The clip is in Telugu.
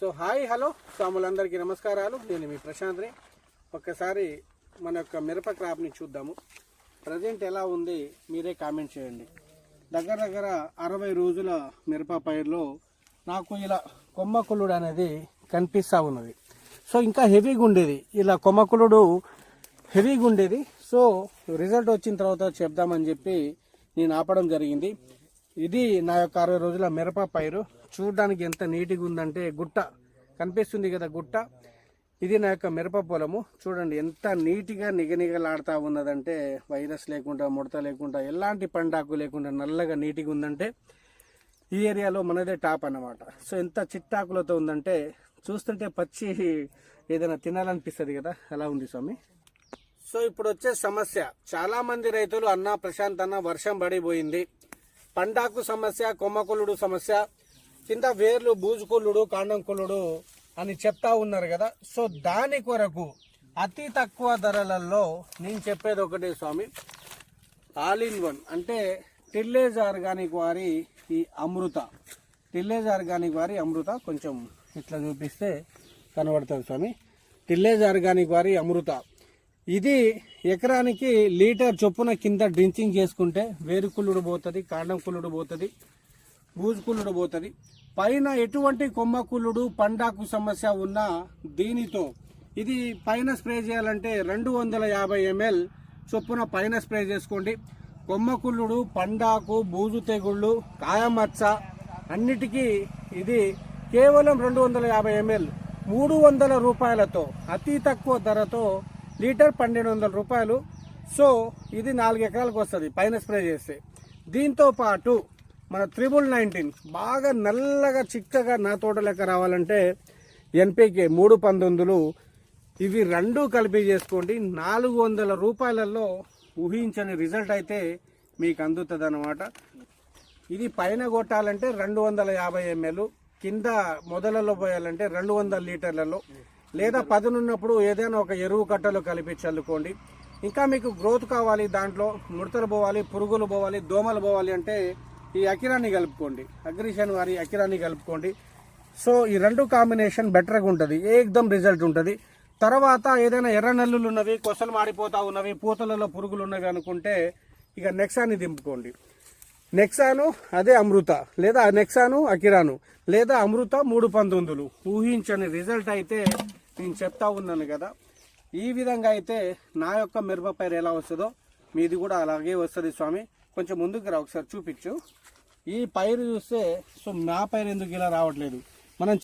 So hi hello. స్వాములందరికీ నమస్కారాలు. నేను మీ ప్రశాంత్ని. ఒక్కసారి మన యొక్క మిరప క్రాప్ని చూద్దాము. ప్రజెంట్ ఎలా ఉంది మీరే కామెంట్ చేయండి. దగ్గర దగ్గర అరవై రోజుల మిరప పైరులో నాకు ఇలా కొమ్మకులుడు అనేది కనిపిస్తూ ఉన్నది. సో ఇంకా హెవీగా ఉండేది. ఇలా కొమ్మకులుడు హెవీగా ఉండేది. సో రిజల్ట్ వచ్చిన తర్వాత చెప్దామని చెప్పి నేను ఆపడం జరిగింది. ఇది నా యొక్క అరవై రోజుల మిరప పైరు. చూడడానికి ఎంత నీట్గా ఉందంటే గుట్ట. కనిపిస్తుంది కదా గుట్ట. ఇది నా యొక్క మిరప పొలము. చూడండి ఎంత నీట్గా నిగనిగలాడుతూ ఉన్నదంటే వైరస్ లేకుండా ముడత లేకుండా ఎలాంటి పండాకు లేకుండా నల్లగా నీట్గా ఉందంటే ఈ ఏరియాలో మనదే టాప్ అన్నమాట. సో ఎంత చిట్టాకులతో ఉందంటే చూస్తుంటే పచ్చి ఏదైనా తినాలనిపిస్తుంది కదా. అలా ఉంది స్వామి? సో ఇప్పుడు వచ్చే సమస్య. చాలామంది రైతులు అన్న ప్రశాంత్ అన్న వర్షం పడిపోయింది. పండాకు సమస్య కొమ్మకులుడు సమస్య కింద వేర్లు బూజుకొల్లుడు కాండంకొల్లుడు అని చెప్తా ఉన్నారు కదా. సో దాని కొరకు అతి తక్కువ ధరలలో నేను చెప్పేది ఒకటే స్వామి. ఆల్ ఇన్ వన్ అంటే టిల్లేజ్ ఆర్గానిక్ వారి ఈ అమృత. టిల్లేజ్ ఆర్గానిక్ వారి అమృత కొంచెం ఇట్లా చూపిస్తే కనబడుతుంది స్వామి. టిల్లేజ్ ఆర్గానిక్ వారి అమృత. ఇది ఎకరానికి లీటర్ చొప్పున కింద డ్రించింగ్ చేసుకుంటే వేరు కుళ్ళుడు పోతుంది కాండం కుళ్ళుడు పోతుంది బూజు కుళ్ళుడు పోతుంది. పైన ఎటువంటి కొమ్మ కుళ్ళుడు పండాకు సమస్య ఉన్నా దీనితో ఇది పైన స్ప్రే చేయాలంటే రెండు వందల యాభై ఎంఎల్ చొప్పున పైన స్ప్రే చేసుకోండి. కొమ్మ కుళ్ళుడు పండాకు బూజు తెగుళ్ళు కాయమచ్చ అన్నిటికీ ఇది కేవలం రెండు వందల యాభై ఎంఎల్. మూడు వందల రూపాయలతో అతి తక్కువ ధరతో లీటర్ పన్నెండు వందల రూపాయలు. సో ఇది నాలుగు ఎకరాలకు వస్తుంది పైన స్ప్రే చేస్తే. దీంతో పాటు మన త్రిబుల్ నైన్టీన్ బాగా నల్లగా చిక్కగా నా తోట లెక్క రావాలంటే ఎన్పికే మూడు పంతొమ్మిదిలు. ఇవి రెండు కలిపి చేసుకోండి. నాలుగు వందల రూపాయలలో ఊహించని రిజల్ట్ అయితే మీకు అందుతుంది అనమాట ఇది పైన కొట్టాలంటే రెండు వందల యాభై ఎంఎల్ కింద మొదలలో పోయాలంటే రెండు వందల లీటర్లలో. లేదా పదునున్నప్పుడు ఏదైనా ఒక ఎరువు కట్టలు కలిపి చల్లుకోండి ఇంకా మీకు గ్రోత్ కావాలి దాంట్లో ముడతలు పోవాలి పురుగులు పోవాలి దోమలు పోవాలి అంటే ఈ అకిరాన్ని కలుపుకోండి. అగ్రిషన్ వారి అకిరాన్ని కలుపుకోండి. సో ఈ రెండు కాంబినేషన్ బెటర్గా ఉంటుంది. ఏకదం రిజల్ట్ ఉంటుంది. తర్వాత ఏదైనా ఎర్ర నల్లులు ఉన్నవి కొసలు మాడిపోతా ఉన్నవి పూతలలో పురుగులు ఉన్నవి అనుకుంటే ఇక నెక్సాన్ని దింపుకోండి. నెక్సాను అదే అమృత. లేదా నెక్సాను అకిరాను. లేదా అమృత మూడు పంతొమ్మిదిలు. ఊహించని రిజల్ట్ అయితే నేను చెప్తా ఉన్నాను కదా. ఈ విధంగా అయితే నా యొక్క మిరప పైరు ఎలా వస్తుందో మీది కూడా అలాగే వస్తుంది స్వామి. కొంచెం ముందుకు రా ఒకసారి చూపించు. ఈ పైరు చూస్తే సో నా పైరు ఎందుకు ఇలా రావట్లేదు? మనం